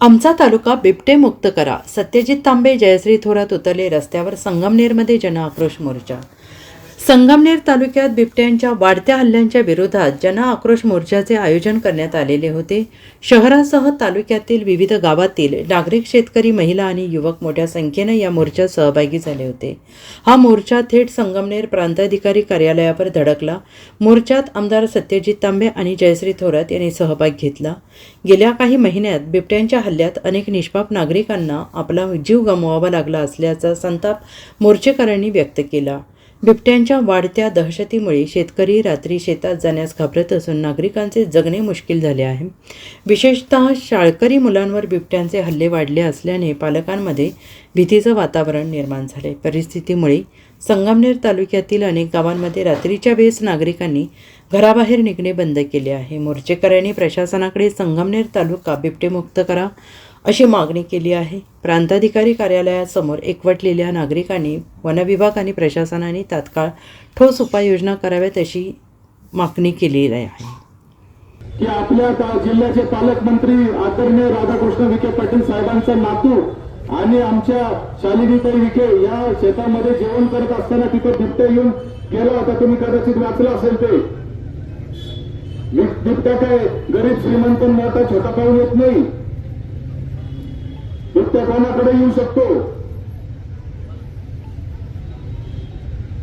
आमचा तालुका बिबटेमुक्त करा. सत्यजित तांबे जयश्री थोरात उतरले रस्त्यावर संगमनेरमध्ये जनआक्रोश मोर्चा संगमनेर तालुक्यात बिबट्यांच्या वाढत्या हल्ल्यांच्या विरोधात जनआक्रोश मोर्चाचे आयोजन करण्यात आलेले होते. शहरासह तालुक्यातील विविध गावातील नागरिक शेतकरी महिला आणि युवक मोठ्या संख्येनं या मोर्चात सहभागी झाले होते. हा मोर्चा थेट संगमनेर प्रांताधिकारी कार्यालयावर धडकला. मोर्चात आमदार सत्यजित तांबे आणि जयश्री थोरात यांनी सहभाग घेतला. गेल्या काही महिन्यात बिबट्यांच्या हल्ल्यात अनेक निष्पाप नागरिकांना आपला जीव गमवावा लागला असल्याचा संताप मोर्चेकऱ्यांनी व्यक्त केला. बिबट्यांच्या वाढत्या दहशतीमुळे शेतकरी रात्री शेतात जाण्यास घाबरत असून नागरिकांचे जगणे मुश्किल झाले आहे. विशेषतः शाळकरी मुलांवर बिबट्यांचे हल्ले वाढले असल्याने पालकांमध्ये भीतीचं वातावरण निर्माण झाले. परिस्थितीमुळे संगमनेर तालुक्यातील अनेक गावांमध्ये रात्रीच्या वेळेस नागरिकांनी घराबाहेर निघणे बंद केले आहे. मोर्चेकऱ्यांनी प्रशासनाकडे संगमनेर तालुका बिबटेमुक्त करा अशी मागणी केली आहे. प्रांताधिकारी कार्यालयासमोर एकवटलेल्या नागरिकांनी वनविभाग आणि प्रशासनाने तात्काळ ठोस उपाययोजना कराव्यात अशी मागणी केलेली आहे. की आपल्या जिल्ह्याचे पालकमंत्री आदरणीय राधाकृष्ण विखे पाटील साहेबांचा नातू आणि आमच्या शालिनीताई विखे या शेतामध्ये जेवण करत असताना तिथे बिबट्या येऊन गेला होता. तुम्ही कदाचित वाचलं असेल ते. बिबट्या काय गरीब श्रीमंत मोठा छोटा पाहून येत नाही. बिबट्या कोणाकडे येऊ शकतो?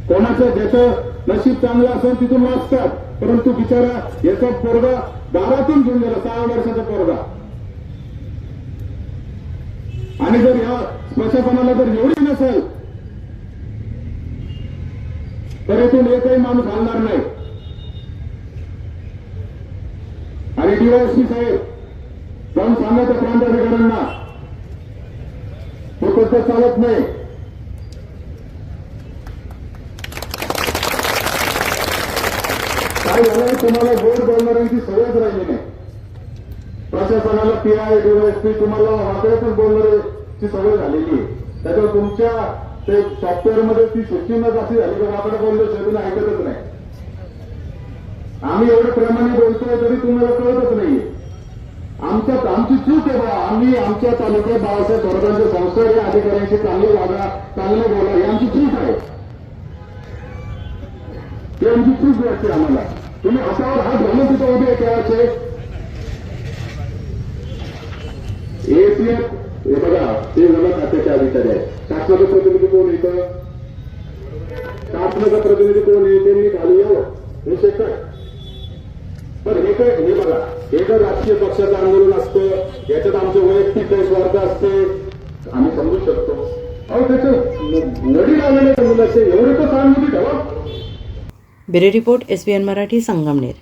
कोणाचं ज्याचं नशीब चांगलं असेल तिथून वाचतात. परंतु बिचारा याचा पोरगा दारातून घेऊन गेला सहा वर्षाचा पोरगा. आणि जर या प्रशासनाला जर एवढी नसेल तर येथून एकही माणूस हलणार नाही. आणि डीवायएसपी साहेब जाऊन सांगा त्या प्रांताधिकाऱ्यांना. पद्धत चालत नाही. काय झालं? तुम्हाला गोड बोलणाऱ्यांची सवयच राहिली नाही. प्रशासनाला पी आय तुम्हाला वाकड्यातच बोलणाऱ्याची सवय झालेली आहे. त्याच्यावर तुमच्या ते सॉफ्टवेअरमध्ये ती सिस्टीमच अशी झाली की वाकडं बोललं शरीर ऐकतच नाही. आम्ही एवढं प्रमाणे बोलतोय तरी तुम्हाला कळतच नाहीये. आमच्या आमची चूक आहे बा आम्ही आमच्या तालुक्यात बाळासाहेब थोरातांचे संस्कार या अधिकाऱ्यांशी चांगले वागा चांगले बोला ही आमची चूक आहे. ही आमची चूक वाटते आम्हाला. तुम्ही हातावर हात घालून तिथे उभे त्याचे एसीएफ हे बघा ते झालं खात्याचे अधिकारी आहे शासनाचं प्रतिनिधी कोण येतं शासनाचा प्रतिनिधी कोण येते मी खाली यावं हे शेकर पण हे काय बघा हे जर राजकीय पक्षाचं आंदोलन असतं याच्यात आमचं वैयक्तिक काही स्वार्थ असते आम्ही समजू शकतो. अहो त्याचं वडील आलेले मुलाचे. एवढे तर सहानुभूती ठेवा. Bureau report S B N Marathi Sangamner.